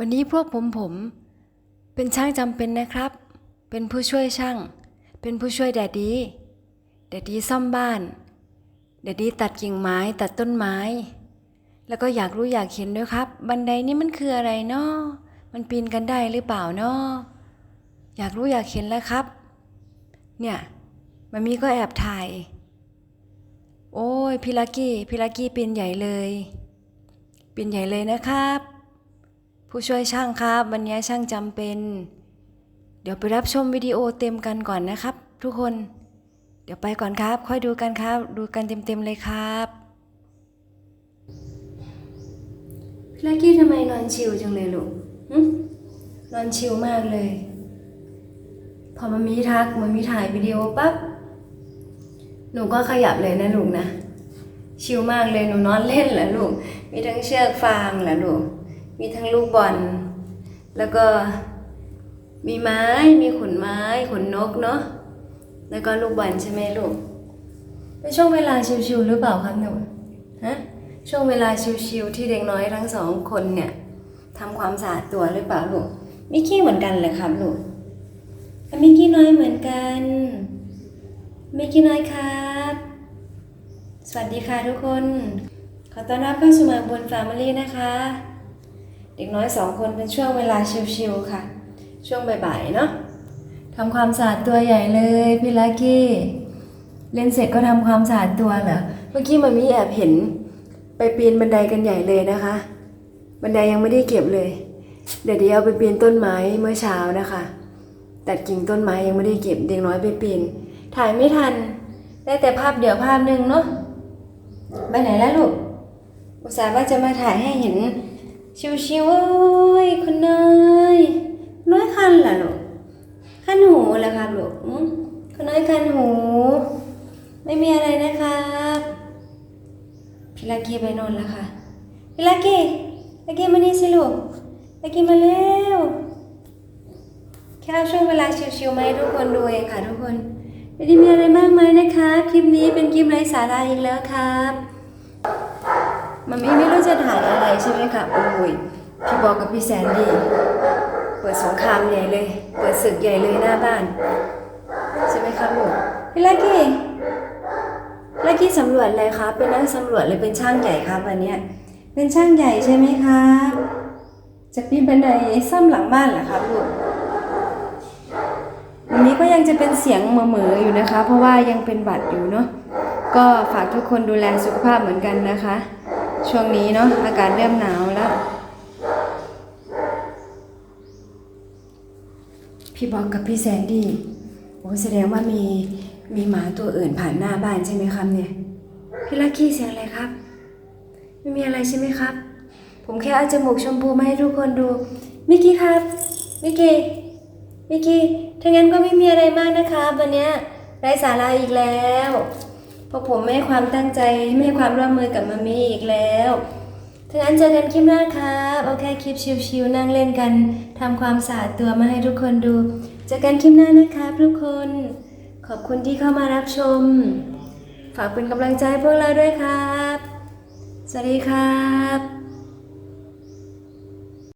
วันนี้พวกผมผม เป็นช่างจำเป็นนะครับ เป็นผู้ช่วยช่าง เป็นผู้ช่วยแดดดี แดดดีซ่อมบ้าน แดดดีตัดกิ่งไม้ตัดต้นไม้ แล้วก็อยากรู้อยากเห็นด้วยครับ บันไดนี่มันคืออะไรเนาะมันปีนกันได้หรือเปล่าเนาะอยากรู้อยากเห็นแล้วครับ เนี่ยมันมีก็แอบถ่าย โอ้ยพี่ลักกี้พี่ลักกี้ปีนใหญ่เลยปีนใหญ่เลยนะครับ ผู้ช่วยช่างครับ วันนี้ช่างจำเป็น เดี๋ยวไปรับชมวิดีโอเต็มกันก่อนนะครับ ทุกคน เดี๋ยวไปก่อนครับ ค่อยดูกันครับ ดูกันเต็มๆเลยครับพี่ลักกี้ทำไมนอนชิลจังเลยลูกหึนอนชิลมากเลย พอมันมีทักมันมีถ่ายวิดีโอปั๊บหนูก็ขยับเลยนะลูกนะ ชิลมากเลยหนูนอนเล่นเหรอลูก มีทั้งเชือกฟางเหรอลูก มีทั้งลูกบอล แล้วก็มีไม้ มีขนไม้ ขนนกเนาะ แล้วก็ลูกบอลใช่ไหมลูก เป็นช่วงเวลาชิลๆหรือเปล่าครับหนูฮะ ช่วงเวลาชิลๆที่เด็กน้อยทั้งสองคนเนี่ยทำความสะอาดตัวหรือเปล่าลูก มิกกี้เหมือนกันเลยครับลูกมิกกี้น้อยเหมือนกัน มิกกี้น้อยครับ สวัสดีค่ะทุกคน ขอต้อนรับเข้าสู่มาบนแฟมิลี่นะคะ เด็กน้อยสองคนเป็นช่วงเวลาชิลๆค่ะ ช่วงบ่ายๆเนาะทำความสะอาดตัวใหญ่เลยพี่ลักกี้เล่นเสร็จก็ทำความสะอาดตัวเหรอเมื่อกี้มันมีแอบเห็นไปปีนบันไดกันใหญ่เลยนะคะ บันไดยังไม่ได้เก็บเลย เดี๋ยวเดี๋ยวเอาไปปีนต้นไม้เมื่อเช้านะคะตัดกิ่งต้นไม้ยังไม่ได้เก็บเด็กน้อยไปปีนถ่ายไม่ทัน ได้แต่ภาพเดียวภาพหนึ่งเนาะไปไหนแล้วลูกอุตส่าห์ว่าจะมาถ่ายให้เห็น ชิวๆเอ้ยคุณน้อยน้อยคันเหรอลูกคันหูเหรอครับลูกคุณน้อยคันหู ไม่มีอะไรนะครับพี่ลักกี้ไปนอนแล้วค่ะพี่ลักกี้ลักกี้มานี่สิลูกลักกี้มาเร็วแค่ช่วงเวลาชิวๆมาให้ทุกคนดูเองค่ะทุกคนไม่ได้มีอะไรมากมายนะคะคลิปนี้เป็นคลิปไร้สาระอีกแล้วครับมันไม่ไม่รู้จะถ่ายอะไร ใช่ไหมคะโอ้ยพี่บอกกับพี่แสนดี เปิดสงครามใหญ่เลย เปิดศึกใหญ่เลยหน้าบ้าน ใช่ไหมครับลูกพี่ลักกี้ลักกี้สำรวจอะไรครับเป็นนักสำรวจเลยเป็นช่างใหญ่ครับวันนี้เป็นช่างใหญ่ใช่ไหมครับจะปีนบันไดซ่อมหลังบ้านเหรอครับลูกวันนี้ก็ยังจะเป็นเสียงเหม่อๆอยู่นะคะ เพราะว่ายังเป็นหวัดอยู่เนาะก็ฝากทุกคนดูแลสุขภาพเหมือนกันนะคะ ช่วงนี้เนาะอากาศเริ่มหนาวแล้ว พี่บอกกับพี่แซนดี้โอ้แสดงว่ามีมีหมาตัวอื่นผ่านหน้าบ้านใช่ไหมครับเนี่ย พี่ลักกี้เสียงอะไรครับ ไม่มีอะไรใช่ไหมครับ ผมแค่เอาจมูกชมพูมาให้ทุกคนดู มิกกี้ครับมิกกี้มิกกี้ถ้างั้นก็ไม่มีอะไรมากนะคะวันนี้ไร้สาระอีกแล้ว พราะผมไม่ให้ความตั้งใจไม่ให้ความร่วมมือกับมามีอีกแล้วถ้างั้นเจอกันคลิปหน้าครับเอาแค่คลิปชิวๆนั่งเล่นกันทำความสะอาดตัวมาให้ทุกคนดู เจอกันคลิปหน้านะครับทุกคน ขอบคุณที่เข้ามารับชม ฝากเป็นกำลังใจพวกเราด้วยครับ สวัสดีครับ